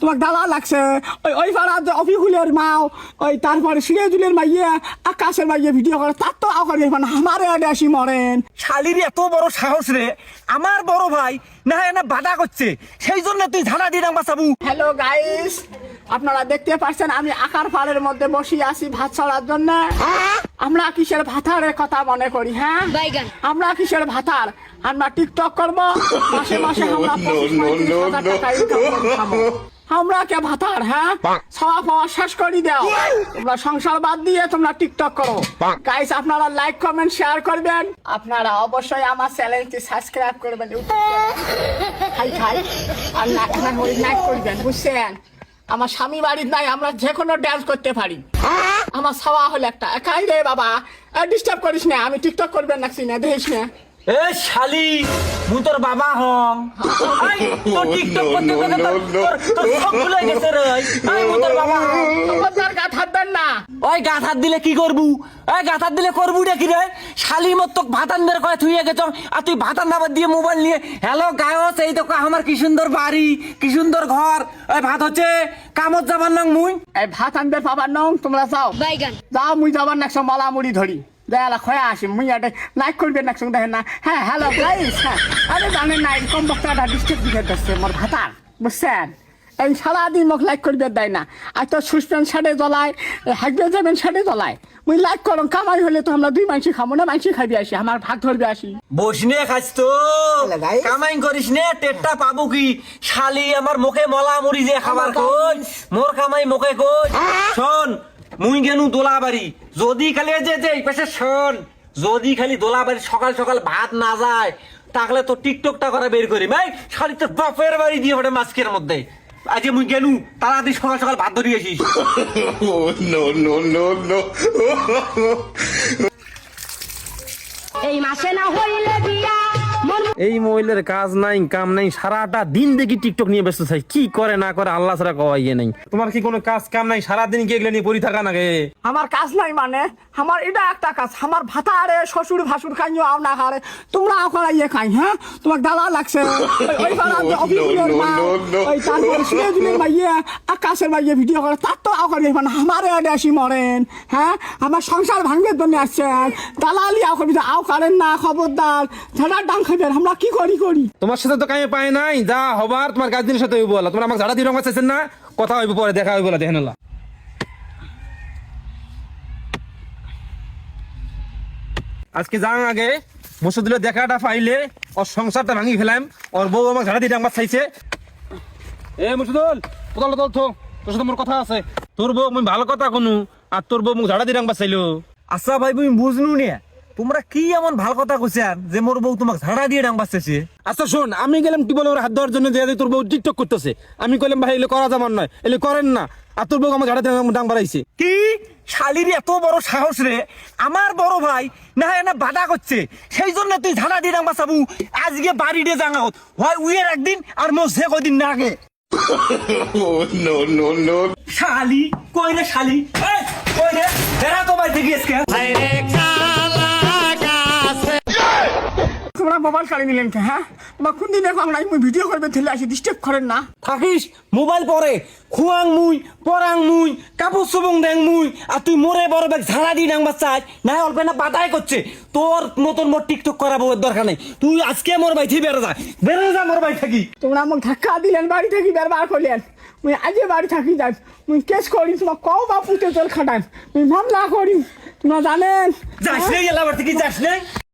তোমার দালা লাগছে। ওই ওই পাড়া যে অফিকুলের মাও ওই তারপরে সিরাজুলের মাইয়ে আকাশের মাইয়ে ভিডিও করে তার তো আবার মানে আমারে আসি মরেন। শালির এত বড় সাহস রে আমার বড় ভাই না না বাধা করছে সেই জন্য তুই দিয়ে বাঁচাবু হ্যালো গাইস আপনারা দেখতে পাচ্ছেন আমি আকার পাড়ের মধ্যে বসে আছি ভাত ছড়ার জন্য। আমরা কিসের ভাতারের কথা মনে করি হ্যাঁ? আমরা কিসের ভাতার? আমরা টিকটক করব মাসে মাসে আমরা। আমরা কে ভাতার হ্যাঁ? খাওয়া পাওয়া শেষ করে দাও। তোমরা সংসার বাদ দিয়ে তোমরা টিকটক করো। গাইস আপনারা লাইক কমেন্ট শেয়ার করবেন। আপনারা অবশ্যই আমার চ্যানেলটি সাবস্ক্রাইব করবেন খাই খাই আর নাক করে করবেন বুঝছেন? আমার স্বামী বাড়ির নাই আমরা যে কোনো ড্যান্স করতে পারি। আমার সাওয়া হলো একটা। একাই রে বাবা। ডিস্টার্ব করিস না, আমি টিকটক করবেন নাকি না, দেখিস না। এ, শালি, মুই তোর বাবা হং তোর টিকটক করতে করতে তোর সব ভুলে গেছে রে। আই, মুই তোর বাবা হম আপনার গা থাকবেন না ওই গাছ দিলে কি করবু? ওই গাছ দিলে করবু রে কি রে? শালি মত তোক ভাতান বের করে থুইয়ে গেছ। আর তুই ভাতান নাবার দিয়ে মোবাইল নিয়ে হ্যালো গায়স এই তো আমার কি সুন্দর বাড়ি কি সুন্দর ঘর। ওই ভাত হচ্ছে কামত যাবার নাং মুই। এই ভাত আনবে পাবার নং তোমরা যাও। বাইগান। যাও মুই যাবার নাকছো মালা মুড়ি ধরি। দেয়ালা খয়া আসি। মুই আটে লাইক করবেন নাকছো দেখেন না। হ্যাঁ হ্যালো গাইস হ্যাঁ। আরে জানেন না এরকম বক্তাটা ডিস্টার্ব দিতে দিচ্ছে মোর ভাতার। বুঝছেন? এই সারাদিন মোক লাইক করবে দেয় না। আর তো সুস্পেন সাড়ে জ্বলায় হাইবে যাবেন সাড়ে জ্বলায়। মুই লাইক করো কামাই হলে তো আমরা দুই মাংসি খাব না মাংসি খাবি আসি আমার ভাগ ধরবে আসি। বসনে খাস তো। কামাই করিস নে টেটটা পাবো কি? শালি আমার মুখে মলা মুড়ি যে খাবার কই? মোর কামাই মুখে কই? শোন মুই গেনু দোলা বাড়ি যদি খালি যে যে এই পাশে শোন যদি খালি দোলা বাড়ি সকাল সকাল ভাত না যায় তাহলে তো টিকটকটা করে বের করি ভাই শালি তোর বাপের বাড়ি দিয়ে ওটা মাস্কের মধ্যে। আজকে মুই গেলু তাড়াতাড়ি সকাল সকাল ভাত ধরে আসিস Oh, no, no, no, no. এই মাসে না হইলে বিয়া এই মহিলার কাজ নাই কাম নাই সারাটা দিন দেখি টিকটক নিয়ে ব্যস্ত থাই কি করে না করে আল্লাহ ছাড়া কওয়া ইয়ে নাই। তোমার কি কোনো কাজ কাম নাই? সারাদিন কি এগুলো নিয়ে পড়ি থাকা নাগে আমার কাজ নাই মানে আমার এটা একটা কাজ। আমার ভাতারে শ্বশুর ভাসুর খাইও আও না খারে তোমরা আও ইয়ে খাই হ্যাঁ? তোমার দালা লাগছে। ওই- ওই পাড়া no, মা. ওই তারপরে সিরাজুলের মাইয়ে আকাশের মাইয়ে ভিডিও করে তার তো আও করে মানে আমারে আসি মরেন হ্যাঁ? আমার সংসার ভাঙবের জন্য আসছেন। দালালি আও করবি আও করেন না খবরদার। ঝাড়ার ডাং খাবেন আমরা কি করি করি? তোমার সাথে তো কামে পায় নাই যা হবার তোমার গার্জেনের সাথে হইব বলা। তোমরা আমাকে ঝাড়া দিয়ে রঙ চাইছেন না কথা হইব পরে দেখা হইব বলা দেখেন আজকে যান আগে মুসুদুলের দেখাটা পাইলে ওর সংসারটা ভাঙি ফেলাম ওর বউ আমাকে ঝাড়া দিয়ে ডাঙ্গা চাইছে এ মুসুদুল কোথাও তোল তো তোর সাথে মোর কথা আছে। তোর বউ আমি ভালো কথা কোনো আর তোর বউ মুখ ঝাড়া দিয়ে ডাঙ্গা চাইলো আচ্ছা ভাই তুমি বুঝলু নে তোমরা কি এমন ভালো কথা কইছেন যে মোর বউ তোমাকে ঝাড়া দিয়ে ডাং বাঁচতেছে আচ্ছা শোন আমি গেলাম টিবল ওর হাত দেওয়ার জন্য যে তোর বউ টিকটক করতেছে। আমি কইলাম ভাই এলে করা যাবার নয় এলে করেন না। আর তোর বউ আমার ঘাড়াতে ডাং বাড়াইছে। কি? শালির এত বড় সাহস রে? আমার বড় ভাই না না বাধা করছে। সেই জন্য তুই ঝাড়া দিয়ে ডাং বাঁচাবু আজকে বাড়ি দিয়ে জাঙাও হয় উইয়ের একদিন আর মোর সে কদিন না আগে. শালি কই রে শালি? এই, কই রে? এরা তো বাড়িতে গিয়েছে। তোমরা মোবাইল কাড়ি নিলেন কে হ্যাঁ? তোমার কোন দিনে নাই মুই ভিডিও করবে থেলে আসি ডিস্টার্ব করেন না। থাকিস মোবাইল পরে। খুয়াং মুই পরাং মুই কাপড় সুবং দেং মুই আর তুই মোরে বড় ব্যাগ ঝাড়া দিয়ে ডাং বাচ্চাই না অল্প না বাদাই করছে। তোর নতুন মোর টিকটক করাবো এর দরকার নেই। তুই আজকে মোর বাই থেকে বেরো যা। বেরো যা মোর বাই থাকি। তোমরা আমাকে ধাক্কা দিলেন বাড়ি থেকে বেরবার করলেন। মুই আজে বাড়ি থাকি যাই। মুই কেস করি তোমার কও বা পুঁতে জল খাটান মুই মামলা করি। তোমরা জানেন যাস নেই এলাবার থেকে যাস নেই